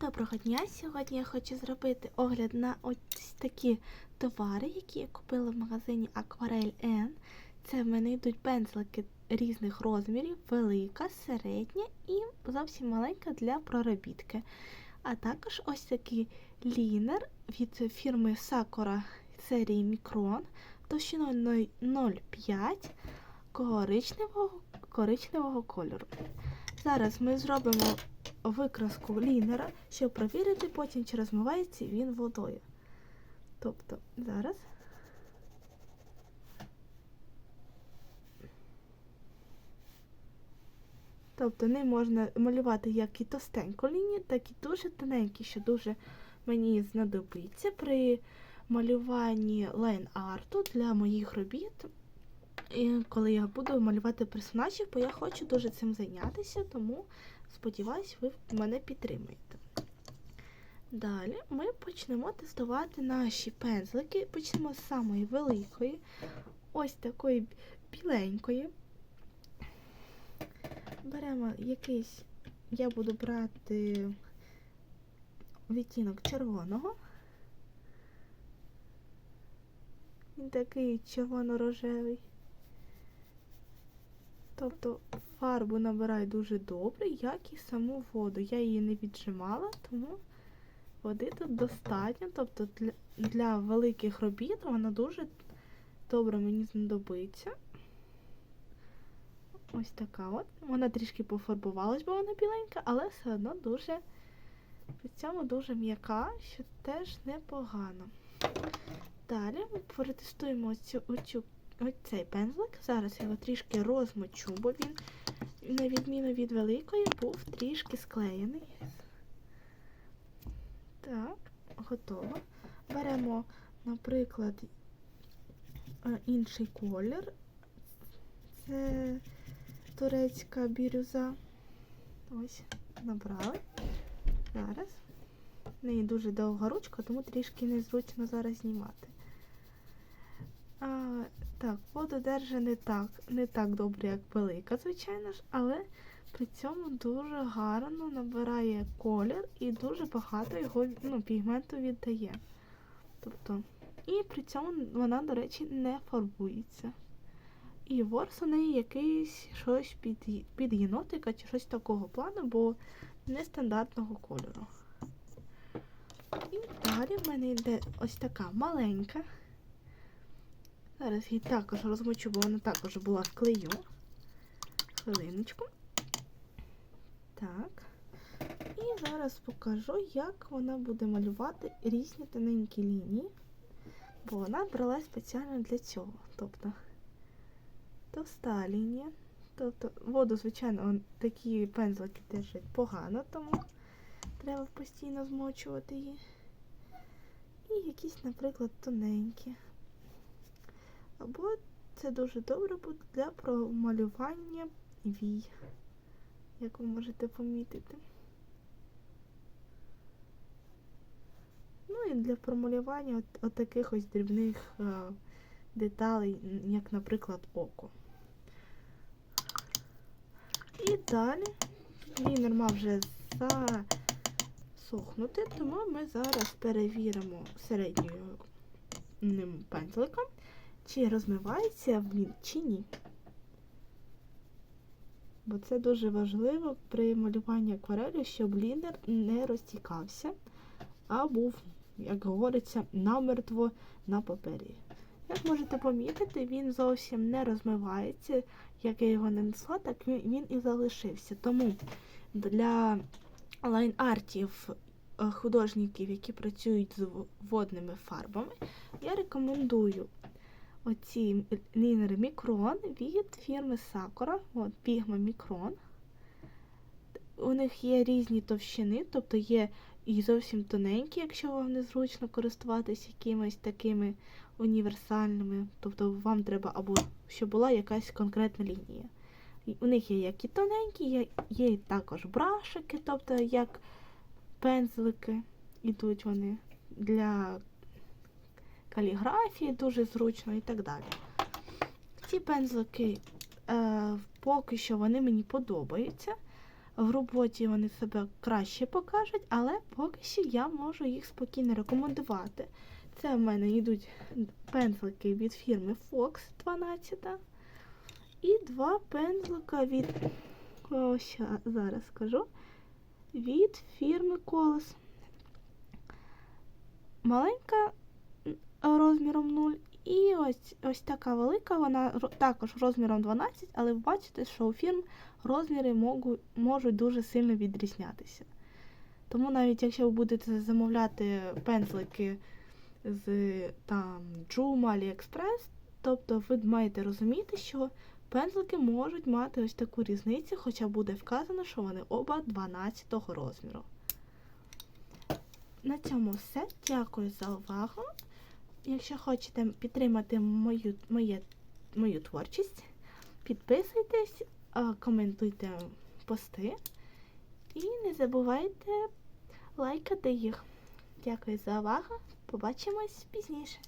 Доброго дня! Сьогодні я хочу зробити огляд на ось такі товари, які я купила в магазині Aquarel N. Це в мене йдуть пензлики різних розмірів, велика, середня і зовсім маленька для проробітки. А також ось такий лінер від фірми Sakura серії Micron товщиною 0,5 коричневого, коричневого кольору. Зараз ми зробимо викраску лінера, щоб провірити потім, чи розмивається він водою. Тобто зараз. Тобто не можна малювати як і товстеньку лінію, так і дуже тоненькі, що дуже мені знадобиться при малюванні лайн-арту для моїх робіт. І коли я буду малювати персонажів, бо я хочу дуже цим зайнятися, тому сподіваюсь, ви мене підтримуєте. Далі ми почнемо тестувати наші пензлики. Почнемо з самої великої, ось такої біленької. Беремо якийсь, я буду брати відтінок червоного. Він такий червоно-рожевий. Тобто фарбу набираю дуже добре, як і саму воду. Я її не віджимала, тому води тут достатньо. Тобто для, для великих робіт вона дуже добре мені знадобиться. Ось така от. Вона трішки пофарбувалась, бо вона біленька, але все одно дуже при цьому дуже м'яка, що теж непогано. Далі ми протестуємо оцю, оцю ось цей пензлик. Зараз я його трішки розмочу, бо він, на відміну від великої, був трішки склеєний. Так, готово. Беремо, наприклад, е, інший колір. Це турецька бірюза. Ось, набрали. Зараз. В неї дуже довга ручка, тому трішки незручно зараз знімати. Так, воду держа не так, не так добре, як велика, звичайно ж, але при цьому дуже гарно набирає колір і дуже багато його ну, пігменту віддає. Тобто, і при цьому вона, до речі, не фарбується. І ворс у неї якийсь щось під, під єнотика чи щось такого плану, бо нестандартного кольору. І далі в мене йде ось така маленька. Зараз її також розмочу, бо вона також була в клею. Хвилиночку. Так. І зараз покажу, як вона буде малювати різні тоненькі лінії, бо вона брала спеціально для цього. Тобто товста лінія. Тобто воду, звичайно, такі пензлики держать погано, тому треба постійно змочувати її. І якісь, наприклад, тоненькі. Або це дуже добре буде для промалювання вій, як ви можете помітити. Ну і для промалювання от, от таких ось дрібних е, деталей, як, наприклад, око. І далі лінер мав вже засохнути, тому ми зараз перевіримо середнім пензликом, чи розмивається він чи ні. Бо це дуже важливо при малюванні акварелі, щоб лінер не розтікався, а був, як говориться, намертво на папері. Як можете помітити, він зовсім не розмивається. Як я його не несла, так він, він і залишився. Тому для лайн-артів е, художників, які працюють з водними фарбами, я рекомендую оці лінери Мікрон від фірми Sakura, от Pigma Micron. У них є різні товщини, тобто є і зовсім тоненькі, якщо вам незручно користуватись якимись такими універсальними. Тобто вам треба або щоб була якась конкретна лінія. У них є як і тоненькі, є, і також брашики, тобто як пензлики йдуть вони для каліграфії, дуже зручно і так далі. Ці пензлики е, поки що вони мені подобаються. в роботі вони себе краще покажуть, але поки що я можу їх спокійно рекомендувати. Це в мене йдуть пензлики від фірми Fox 12 і два пензлика від о, ща, зараз скажу. Від фірми Колос. Маленька розміром 0 і ось, ось така велика, вона також розміром 12, але ви бачите, що у фірм розміри можу, можуть дуже сильно відрізнятися. Тому навіть якщо ви будете замовляти пензлики з там Joom, AliExpress, тобто ви маєте розуміти, що пензлики можуть мати ось таку різницю, хоча буде вказано, що вони оба 12 розміру. На цьому все. Дякую за увагу. Якщо хочете підтримати мою, моє, мою творчість, підписуйтесь, коментуйте пости і не забувайте лайкати їх. Дякую за увагу. Побачимось пізніше.